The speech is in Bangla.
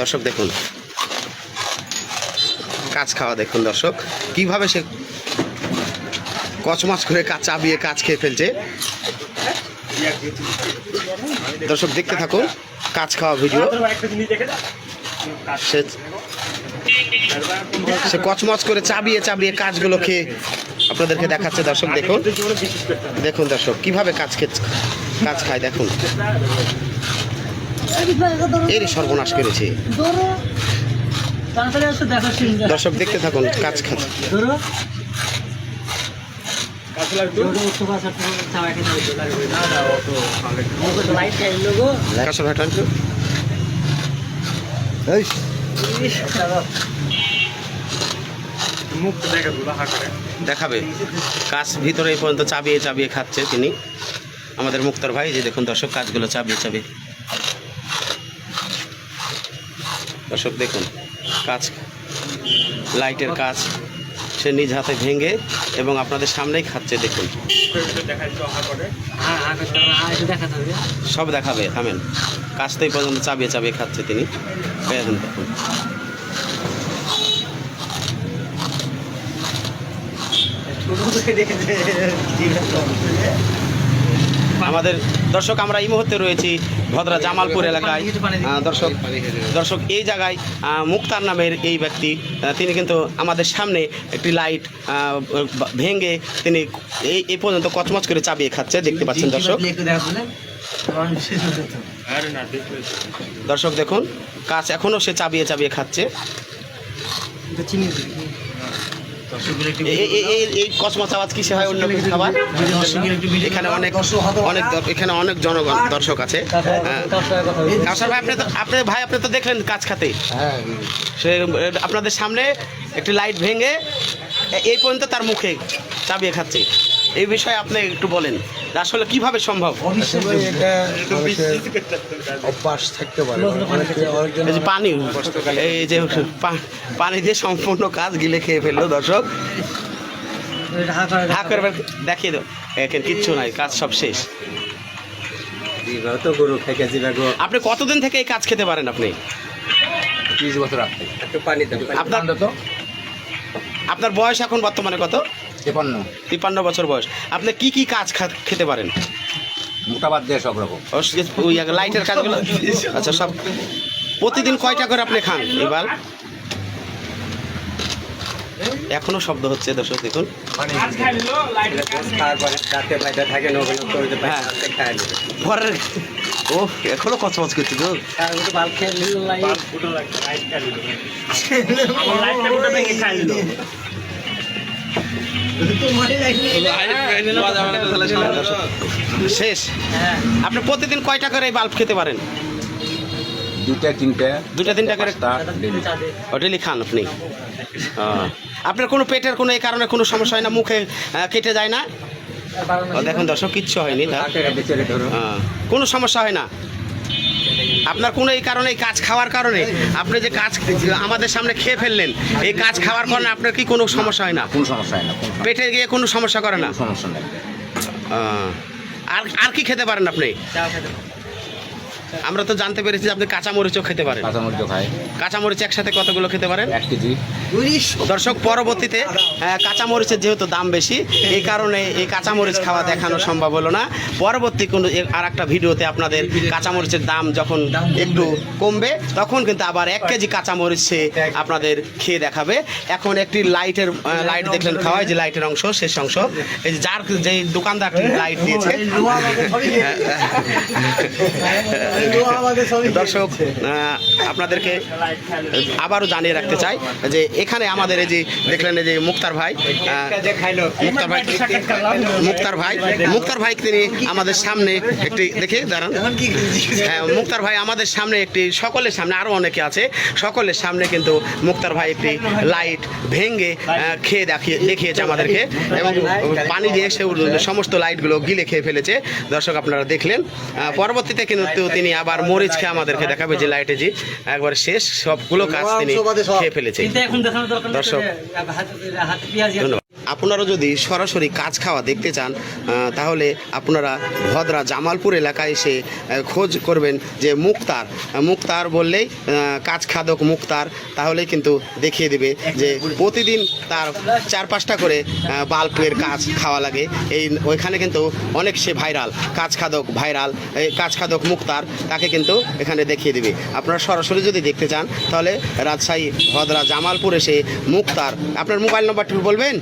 দর্শক, দেখুন। কাজ খাওয়া, দেখুন দর্শক। কীভাবে সে কচমাচ করে কাজ চাবিয়ে কাজ খেয়ে ফেলছে। দর্শক, দেখতে থাকুন কাজ খাওয়া ভিডিও। সে সে কচমচ করে চাবিয়ে চাবিয়ে কাজগুলো খেয়ে আপনাদেরকে দেখাচ্ছে দর্শক, দেখুন। দেখুন দর্শক, কীভাবে কাজ খেয়ে কাজ খায়, দেখুন। এরই সর্বনাশ করেছে। দর্শক দেখতে থাকুন কাজ। দেখাবে। কাজ ভিতরে এই পর্যন্ত চাবিয়ে চাবিয়ে খাচ্ছে তিনি। আমাদের মুক্তার ভাই যে দেখুন দর্শক কাজগুলো চাবিয়ে চাবিয়ে। দর্শক, দেখুন, কাজ, লাইটের কাজ, সে নিজ হাতে ভেঙে এবং আপনাদের সামনেই খাচ্ছে, দেখুন। সব দেখাবে, থামেন। কাজ তো এই পর্যন্ত চাবিয়ে চাবিয়ে খাচ্ছে তিনি। দেখুন দেখুন আমাদের দর্শক আমরা এই মুহূর্তে রয়েছি ভদ্রা জামালপুর এলাকায় দর্শক দর্শক এই জায়গায় মুক্তার নামের এই ব্যক্তি তিনি কিন্তু আমাদের সামনে একটি লাইট ভেঙে তিনি এই এই পর্যন্ত কচমচ করে চাবিয়ে খাচ্ছে দেখতে পাচ্ছেন দর্শক। দর্শক দেখুন কাজ এখনও সে চাবিয়ে চাবিয়ে খাচ্ছে। এই- এই- এই- এই কসমচ আওয়াজ কিসে হয় অন্য কিছু খাবার? এখানে অনেক অনেক এখানে অনেক জনগণ দর্শক আছে। হ্যাঁ। কাউসার ভাই আপনি তো আপনি ভাই আপনি তো দেখলেন কাজ খাতে। সে আপনাদের সামনে একটি লাইট ভেঙে এই পর্যন্ত তার মুখে চাবিয়ে খাচ্ছে। এই বিষয়ে আপনি একটু বলেন আসলে কীভাবে সম্ভব? আসলে এটা মানুষের অভ্যাস থাকতে পারে। এই যে পানি এই যে পানি দিয়ে সম্পূর্ণ কাজ গিলে খেয়ে ফেলল দর্শক। এটা হা করে হা করে দেখিয়ে দাও। এখানে কিচ্ছু নাই কাজ সব শেষ। আপনি কতদিন থেকে এই কাজ খেতে পারেন আপনি? ত্রিশ বছর আপনি একটু পানি দেন। আপনার তো। আপনার বয়স এখন বর্তমানে কত? তেপান্ন। তিপ্পান্ন বছর বয়স। আপনি কি কি কাজ খা- খেতে পারেন? মোটা বাদ দিয়ে সব রকম ও, ওই লাইটের কাজগুলো? আচ্ছা সব প্রতিদিন কয়টা করে আপনি খান? এবার এখনও শব্দ হচ্ছে দর্শক দেখুন। তারপরে রাতে বাইরে থাকে না ওগুলো করে হ্যাঁ। পরের ও এখনও কচমচ করছে তো খেয়ে শেষ। হ্যাঁ। আপনি প্রতিদিন কয়টা করে এই বাল্ব খেতে পারেন? দুটা তিনটা। দুটা তিনটা করে? ডেলি। খান আপনি? আপনার কোনো পেটের কোনো এই কারণে কোনো সমস্যা হয় না মুখে কেটে যায় না? দেখুন দর্শক কিচ্ছু হয়নি কোনো সমস্যা হয় না? আপনার কোনো এই কারণে এই কাজ খাওয়ার কারণে আপনি যে কাজ আমাদের সামনে খেয়ে ফেললেন এই কাজ খাওয়ার কারণে আপনার কি কোনো সমস্যা হয় না? কোনো সমস্যা হয় না পেটে গিয়ে কোনো সমস্যা করে না? সমস্যা নেই। আর আর কি খেতে পারেন আপনি? খেতে পারো। আমরা তো জানতে পেরেছি যে আপনি কাঁচামরিচও খেতে পারেন। কাঁচামরিচ খায় কাঁচামরিচ একসাথে কতগুলো খেতে পারেন? এক কেজি। দর্শক পরবর্তীতে আহ, কাঁচামরিচের যেহেতু দাম বেশি এই কারণে এই কাঁচামরিচ খাওয়া দেখানো সম্ভব হলো না। পরবর্তী কোনো আর একটা ভিডিওতে আপনাদের কাঁচামরিচের দাম যখন একটু কমবে তখন কিন্তু আবার এক কেজি কাঁচামরিচ সে আপনাদের খেয়ে দেখাবে। এখন একটি লাইটের লাইট দেখলেন খাওয়ায় যে লাইটের অংশ শেষ অংশ। এই যে যার যে দোকানদার লাইট দিয়েছে। দর্শক আপনাদেরকে আবারও জানিয়ে রাখতে চাই যে এখানে আমাদের এই যে দেখলেন এই যে মুক্তার ভাই মুক্তার ভাই মুক্তার ভাই মুক্তার ভাই তিনি আমাদের সামনে একটি দেখে দাঁড়ান। হ্যাঁ মুক্তার ভাই আমাদের সামনে একটি সকলের সামনে আরও অনেকে আছে সকলের সামনে কিন্তু মুক্তার ভাই একটি লাইট ভেঙে খেয়ে দেখিয়ে দেখিয়েছে আমাদেরকে এবং পানি দিয়ে সে সমস্ত লাইটগুলো গিলে খেয়ে ফেলেছে। দর্শক আপনারা দেখলেন পরবর্তীতে কিন্তু তিনি আবার মরিচ খেয়ে আমাদেরকে দেখাবে যে লাইটে জি একবার শেষ সবগুলো কাজ তিনি খেয়ে ফেলেছে কিন্তু এখন দেখানোর দরকার নেই, দর্শক। ধন্যবাদ। আপনারা যদি সরাসরি কাজ খাওয়া দেখতে চান তাহলে আপনারা ভদ্রা জামালপুর এলাকায় এসে খোঁজ করবেন যে মুক্তার। মুক্তার বললেই কাজ খাদক মুক্তার তাহলেই কিন্তু দেখিয়ে দেবে যে প্রতিদিন তার চার পাঁচটা করে আহ, বাল্বের কাজ খাওয়া লাগে। এই ওইখানে কিন্তু অনেক সে ভাইরাল কাজ খাদক ভাইরাল এই কাজ খাদক মুক্তার তাকে কিন্তু এখানে দেখিয়ে দেবে। আপনারা সরাসরি যদি দেখতে চান তাহলে রাজশাহী ভদ্রা জামালপুর এসে মুক্তার আপনার মোবাইল নম্বরটি বলবেন?